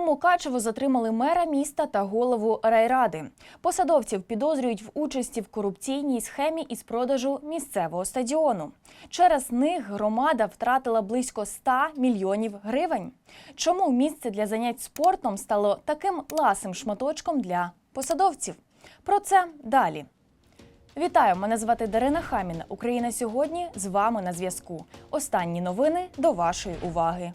Мукачево затримали мера міста та голову райради. Посадовців підозрюють в участі в корупційній схемі із продажу місцевого стадіону. Через них громада втратила близько 100 мільйонів гривень. Чому місце для занять спортом стало таким ласим шматочком для посадовців? Про це далі. Вітаю! Мене звати Дарина Хаміна. Україна сьогодні з вами на зв'язку. Останні новини до вашої уваги.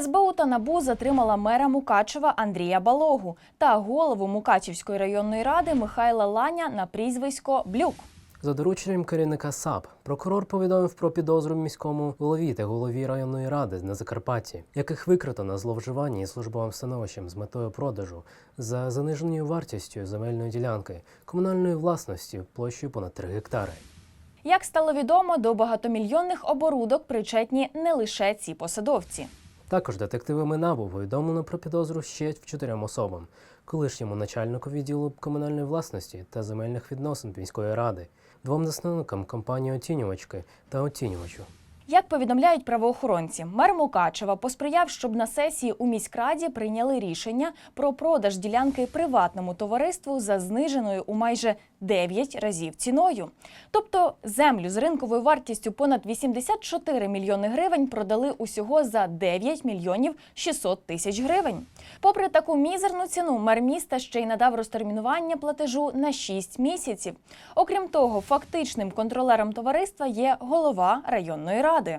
СБУ та НАБУ затримала мера Мукачева Андрія Балогу та голову Мукачівської районної ради Михайла Ланя на прізвисько Блюк. За дорученням керівника САП прокурор повідомив про підозру міському голові та голові районної ради на Закарпатті, яких викрито на зловживанні із службовим становищем з метою продажу за заниженою вартістю земельної ділянки комунальної власності площею понад 3 гектари. Як стало відомо, до багатомільйонних оборудок причетні не лише ці посадовці. Також детективами НАБУ повідомлено про підозру ще чотирьом особам: колишньому начальнику відділу комунальної власності та земельних відносин міської ради, двом засновникам компанії оцінювачки та оцінювачу. Як повідомляють правоохоронці, мер Мукачева посприяв, щоб на сесії у міськраді прийняли рішення про продаж ділянки приватному товариству за зниженою у майже 9 разів ціною. Тобто землю з ринковою вартістю понад 84 мільйони гривень продали усього за 9 мільйонів 600 тисяч гривень. Попри таку мізерну ціну, мер міста ще й надав розтермінування платежу на 6 місяців. Окрім того, фактичним контролером товариства є голова районної ради.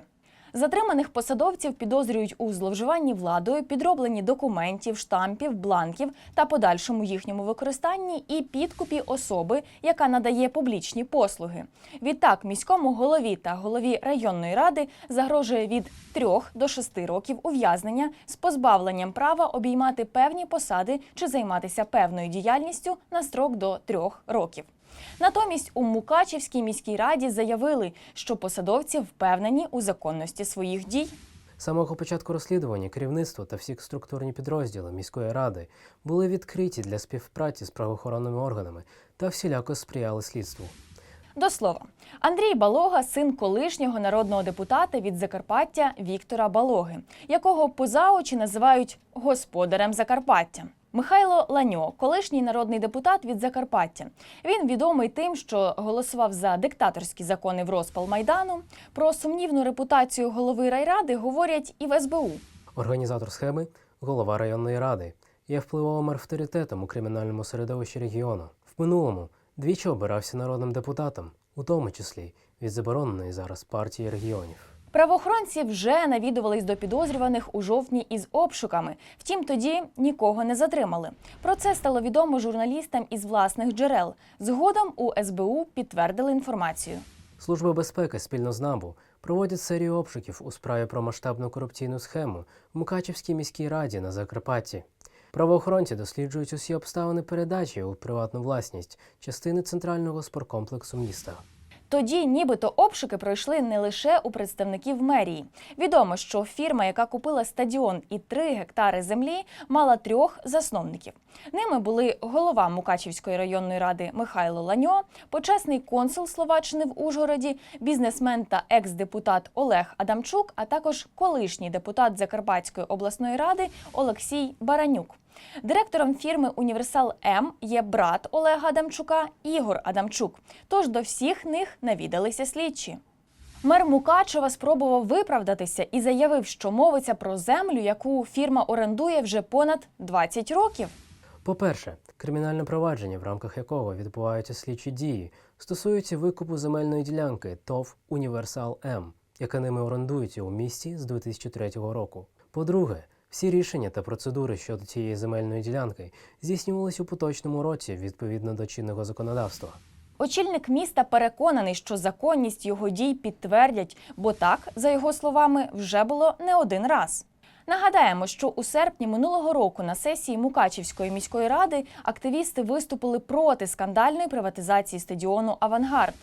Затриманих посадовців підозрюють у зловживанні владою, підробленні документів, штампів, бланків та подальшому їхньому використанні і підкупі особи, яка надає публічні послуги. Відтак, міському голові та голові районної ради загрожує від 3 до 6 років ув'язнення з позбавленням права обіймати певні посади чи займатися певною діяльністю на строк до 3 років. Натомість у Мукачівській міській раді заявили, що посадовці впевнені у законності своїх дій. З самого початку розслідування керівництво та всі структурні підрозділи міської ради були відкриті для співпраці з правоохоронними органами та всіляко сприяли слідству. До слова, Андрій Балога син колишнього народного депутата від Закарпаття Віктора Балоги, якого поза очі називають господарем Закарпаття. Михайло Ланьо, колишній народний депутат від Закарпаття. Він відомий тим, що голосував за диктаторські закони в розпал майдану. Про сумнівну репутацію голови райради говорять і в СБУ. Організатор схеми голова районної ради є впливовим авторитетом у кримінальному середовищі регіону. В минулому двічі обирався народним депутатом, у тому числі від забороненої зараз партії регіонів. Правоохоронці вже навідувались до підозрюваних у жовтні із обшуками. Втім, тоді нікого не затримали. Про це стало відомо журналістам із власних джерел. Згодом у СБУ підтвердили інформацію. Служба безпеки спільно з НАБУ проводять серію обшуків у справі про масштабну корупційну схему в Мукачівській міській раді на Закарпатті. Правоохоронці досліджують усі обставини передачі у приватну власність частини центрального спорткомплексу міста. Тоді, нібито, обшуки пройшли не лише у представників мерії. Відомо, що фірма, яка купила стадіон і 3 гектари землі, мала трьох засновників. Ними були голова Мукачівської районної ради Михайло Ланьо, почесний консул Словаччини в Ужгороді, бізнесмен та екс-депутат Олег Адамчук, а також колишній депутат Закарпатської обласної ради Олексій Баранюк. Директором фірми Універсал М є брат Олега Адамчука Ігор Адамчук. Тож до всіх них навідалися слідчі. Мер Мукачева спробував виправдатися і заявив, що мовиться про землю, яку фірма орендує вже понад 20 років. По-перше, кримінальне провадження, в рамках якого відбуваються слідчі дії, стосується викупу земельної ділянки ТОВ Універсал М, яка ними орендується у місті з 2003 року. По-друге, всі рішення та процедури щодо цієї земельної ділянки здійснювалися у поточному році відповідно до чинного законодавства. Очільник міста переконаний, що законність його дій підтвердять, бо так, за його словами, вже було не один раз. Нагадаємо, що у серпні минулого року на сесії Мукачівської міської ради активісти виступили проти скандальної приватизації стадіону Авангард.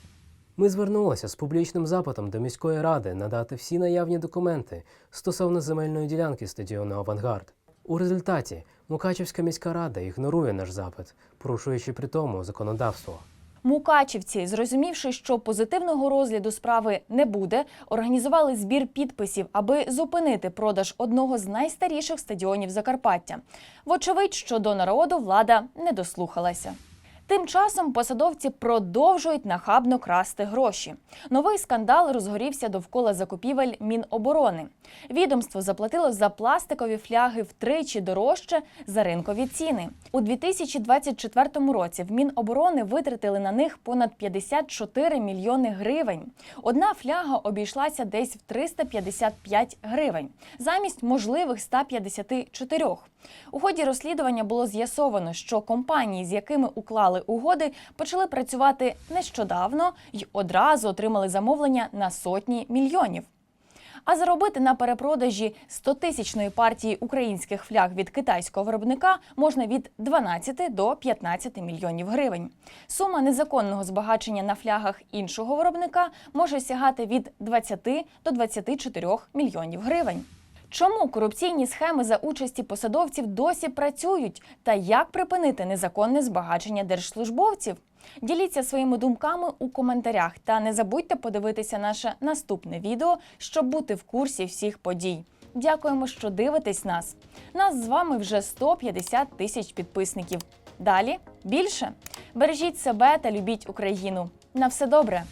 Ми звернулися з публічним запитом до міської ради надати всі наявні документи стосовно земельної ділянки стадіону Авангард. У результаті Мукачівська міська рада ігнорує наш запит, порушуючи при тому законодавство. Мукачівці, зрозумівши, що позитивного розгляду справи не буде, організували збір підписів, аби зупинити продаж одного з найстаріших стадіонів Закарпаття. Вочевидь, що до народу влада не дослухалася. Тим часом посадовці продовжують нахабно красти гроші. Новий скандал розгорівся довкола закупівель Міноборони. Відомство заплатило за пластикові фляги втричі дорожче за ринкові ціни. У 2024 році в Міноборони витратили на них понад 54 мільйони гривень. Одна фляга обійшлася десь в 355 гривень замість можливих 154. У ході розслідування було з'ясовано, що компанії, з якими уклали угоди, почали працювати нещодавно й одразу отримали замовлення на сотні мільйонів. А заробити на перепродажі 100-тисячної партії українських фляг від китайського виробника можна від 12 до 15 мільйонів гривень. Сума незаконного збагачення на флягах іншого виробника може сягати від 20 до 24 мільйонів гривень. Чому корупційні схеми за участі посадовців досі працюють? Та як припинити незаконне збагачення держслужбовців? Діліться своїми думками у коментарях та не забудьте подивитися наше наступне відео, щоб бути в курсі всіх подій. Дякуємо, що дивитесь нас. Нас з вами вже 150 тисяч підписників. Далі більше. Бережіть себе та любіть Україну. На все добре!